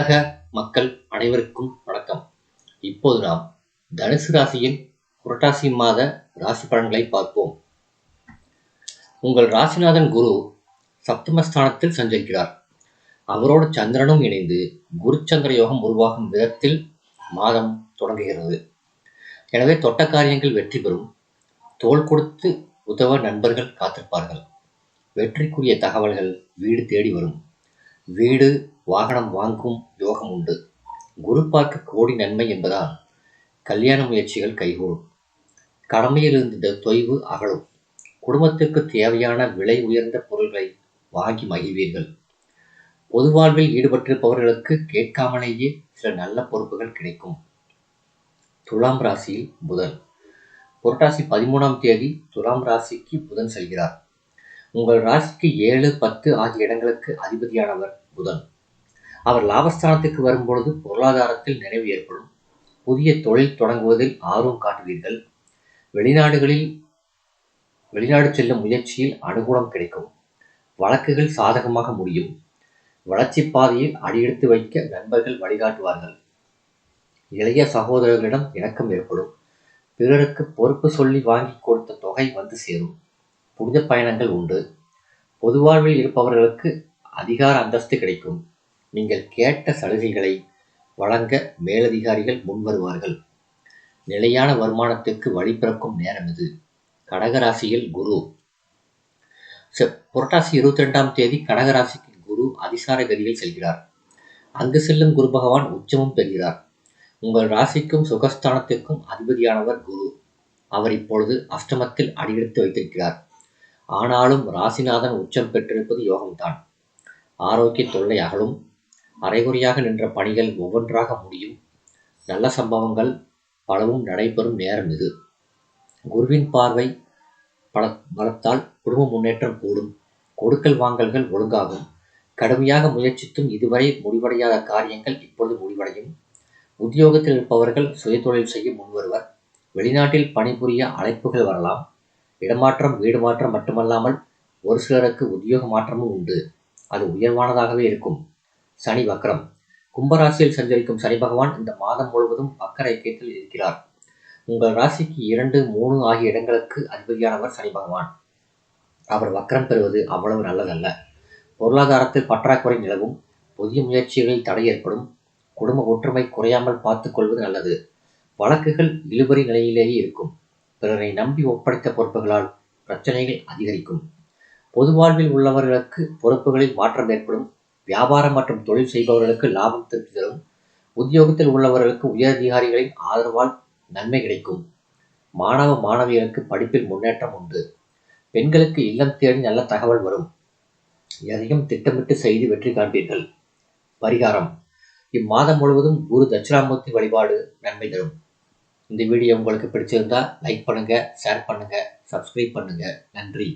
உலக மக்கள் அனைவருக்கும் வணக்கம். இப்போது நாம் தனுசு ராசியின் புரட்டாசி மாத ராசி பலன்களை பார்ப்போம். உங்கள் ராசிநாதன் குரு சப்தமஸ்தானத்தில் சஞ்சரிக்கிறார். அவரோடு சந்திரனும் இணைந்து குருச்சந்திர யோகம் உருவாகும் விதத்தில் மாதம் தொடங்குகிறது. எனவே தொட்ட காரியங்கள் வெற்றி பெறும். தோள் கொடுத்து உதவ நண்பர்கள் காத்திருப்பார்கள். வெற்றிக்குரிய தகவல்கள் வீடு தேடி வரும். வீடு வாகனம் வாங்கும் யோகம் உண்டு. குரு பார்க்க கோடி நன்மை என்பதால் கல்யாண முயற்சிகள் கைகூடும். கடமையில் இருந்த தொய்வு அகலும். குடும்பத்திற்கு தேவையான விலை உயர்ந்த பொருள்களை வாங்கி மகிழ்வீர்கள். பொது வாழ்வில் ஈடுபட்டிருப்பவர்களுக்கு கேட்காமலேயே சில நல்ல பொறுப்புகள் கிடைக்கும். துலாம் ராசியில் புதன். புரட்டாசி பதிமூணாம் தேதி துலாம் ராசிக்கு புதன் செல்கிறார். உங்கள் ராசிக்கு ஏழு பத்து ஆகிய இடங்களுக்கு அதிபதியானவர் புதன். அவர் லாபஸ்தானத்துக்கு வரும்பொழுது பொருளாதாரத்தில் நிறைவு ஏற்படும். புதிய தொழில் தொடங்குவதில் ஆர்வம் காட்டுவீர்கள். வெளிநாடுகளில் வெளிநாடு செல்லும் முயற்சியில் அனுகூலம் கிடைக்கும். வழக்குகள் சாதகமாக முடியும். வளர்ச்சி பாதையில் அடியெடுத்து வைக்க நண்பர்கள் வழிகாட்டுவார்கள். இளைய சகோதரர்களிடம் இணக்கம் ஏற்படும். பிறருக்கு பொறுப்பு சொல்லி வாங்கி கொடுத்த தொகை வந்து சேரும். புனித பயணங்கள் உண்டு. பொது வாழ்வில் இருப்பவர்களுக்கு அதிகார அந்தஸ்து கிடைக்கும். நீங்கள் கேட்ட சலுகைகளை வழங்க மேலதிகாரிகள் முன்வருவார்கள். நிலையான வருமானத்துக்கு வழிபிறக்கும் நேரம் இது. கடகராசியில் குரு. புரட்டாசி இருபத்தி ரெண்டாம் தேதி கடகராசிக்கு குரு அதிசார கதியில் செல்கிறார். அங்கு செல்லும் குரு பகவான் உச்சமும் பெறுகிறார். உங்கள் ராசிக்கும் சுகஸ்தானத்திற்கும் அதிபதியானவர் குரு. அவர் இப்பொழுது அஷ்டமத்தில் அடியெடுத்து வைத்திருக்கிறார். ஆனாலும் ராசிநாதன் உச்சம் பெற்றிருப்பது யோகம்தான். ஆரோக்கிய தொல்லை அகலும். அரைகுறையாக நின்ற பணிகள் ஒவ்வொன்றாக முடியும். நல்ல சம்பவங்கள் பலவும் நடைபெறும் நேரம் இது. குருவின் பார்வை பல பலத்தால் குடும்ப முன்னேற்றம் கூடும். கொடுக்கல் வாங்கல்கள் ஒழுங்காகும். கடுமையாக முயற்சித்தும் இதுவரை முடிவடையாத காரியங்கள் இப்பொழுது முடிவடையும். உத்தியோகத்தில் இருப்பவர்கள் சுயதொழில் செய்ய முன்வருவர். வெளிநாட்டில் பணிபுரிய அழைப்புகள் வரலாம். இடமாற்றம் வீடு மாற்றம் மட்டுமல்லாமல் ஒரு சிலருக்கு உத்தியோக மாற்றமும் உண்டு. அது உயர்வானதாகவே இருக்கும். சனி வக்ரம். கும்பராசியில் சஞ்சரிக்கும் சனி பகவான் இந்த மாதம் முழுவதும் வக்கர ஐக்கியத்தில் இருக்கிறார். உங்கள் ராசிக்கு இரண்டு மூணு ஆகிய இடங்களுக்கு அதிபதியானவர் சனி பகவான். அவர் வக்கரம் பெறுவது அவ்வளவு நல்லதல்ல. பொருளாதாரத்தில் பற்றாக்குறை நிலவும். புதிய முயற்சிகளில் தடை ஏற்படும். குடும்ப ஒற்றுமை குறையாமல் பார்த்துக் கொள்வது நல்லது. வழக்குகள் இழுபறி நிலையிலேயே இருக்கும். பிறரை நம்பி ஒப்படைத்த பொறுப்புகளால் பிரச்சனைகள் அதிகரிக்கும். பொது வாழ்வில் உள்ளவர்களுக்கு பொறுப்புகளில் மாற்றம் ஏற்படும். வியாபாரம் மற்றும் தொழில் செய்பவர்களுக்கு லாபம் திருப்தி தரும். உத்தியோகத்தில் உள்ளவர்களுக்கு உயர் அதிகாரிகளின் ஆதரவால் நன்மை கிடைக்கும். மாணவ மாணவியருக்கு படிப்பில் முன்னேற்றம் உண்டு. பெண்களுக்கு இல்லம் தேடி நல்ல தகவல் வரும். எதையும் திட்டமிட்டு செய்து வெற்றி காண்பீர்கள். பரிகாரம். இம்மாதம் முழுவதும் குரு தட்சிணாமூர்த்தி வழிபாடு நன்மை தரும். இந்த வீடியோ உங்களுக்கு பிடிச்சிருந்தா லைக் பண்ணுங்க ஷேர் பண்ணுங்க சப்ஸ்கிரைப் பண்ணுங்க. நன்றி.